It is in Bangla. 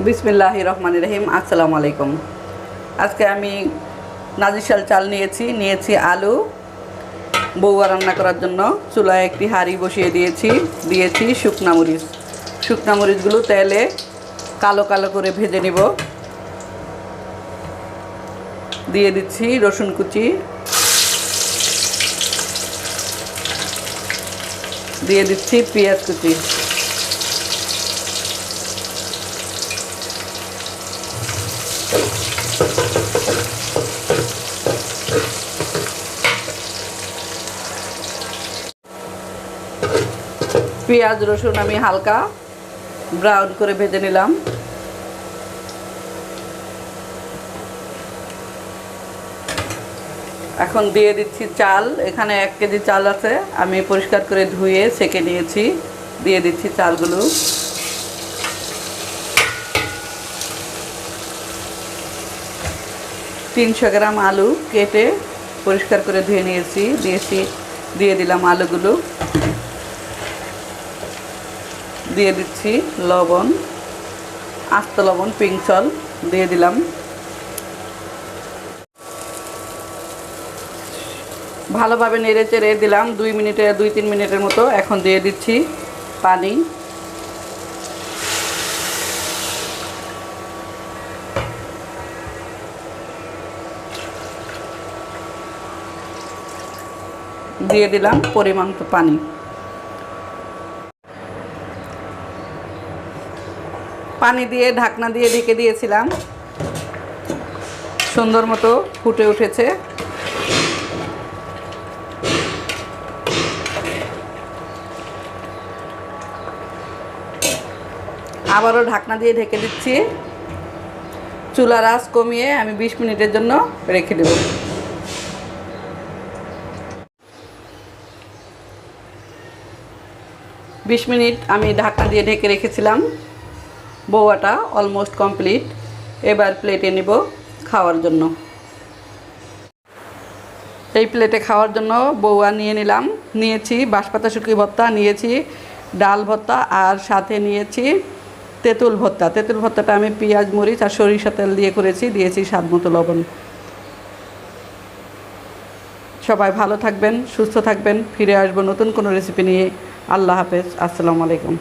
বিসমিল্লাহ রহমান রহিম, আসসালামু আলাইকুম। আজকে আমি নাজিশাল চাল নিয়েছি নিয়েছি আলু। বউয়া রান্না করার জন্য চুলায় একটি হাঁড়ি বসিয়ে দিয়েছি দিয়েছি শুকনা মরিচ। শুকনা মরিচগুলো তেলে কালো কালো করে ভেজে নিব। দিয়ে দিচ্ছি রসুন কুচি। দিয়ে দিচ্ছি পেঁয়াজ কুচি। পেঁয়াজ, রসুন আমি হালকা ব্রাউন করে ভেজে নিলাম। এখন দিয়ে দিচ্ছি চাল। এখানে এক কেজি চাল আছে। আমি পরিষ্কার করে ধুয়ে সেকে নিয়েছি। দিয়ে দিচ্ছি চালগুলো। তিনশো গ্রাম আলু কেটে পরিষ্কার করে ধুয়ে নিয়েছি। দিয়েছি, দিয়ে দিলাম আলুগুলো। দিয়ে দিচ্ছি লবণ, আস্ত লবণ পিংসল দিয়ে দিলাম। ভালোভাবে নেড়ে চেড়ে দিলাম দুই মিনিটে, দুই তিন মিনিটের মতো। এখন দিয়ে দিচ্ছি পানি। দিয়ে দিলাম পরিমাণ পানি। পানি দিয়ে, ঢাকনা দিয়ে ঢেকে দিয়েছিলাম। সুন্দর মতো ফুটে উঠেছে। আবারও ঢাকনা দিয়ে ঢেকে দিচ্ছি। চুলার আঁচ কমিয়ে আমি বিশ মিনিটের জন্য রেখে দেব। বিশ মিনিট আমি ঢাকনা দিয়ে ঢেকে রেখেছিলাম। বৌয়াটা অলমোস্ট কমপ্লিট এবার প্লেটে নিব খাওয়ার জন্য। এই প্লেটে খাওয়ার জন্য বৌয়া নিয়ে নিলাম। নিয়েছি বাঁশপাতা শুকি ভর্তা, নিয়েছি ডাল ভর্তা আর সাথে নিয়েছি তেঁতুল ভর্তা। তেঁতুল ভর্তাটা আমি পেঁয়াজ, মরিচ আর সরিষা তেল দিয়ে করেছি, দিয়েছি স্বাদ মতো লবণ। সবাই ভালো থাকবেন, সুস্থ থাকবেন। ফিরে আসব নতুন কোনো রেসিপি নিয়ে। আল্লাহ হাফেজ। আসসালামু আলাইকুম।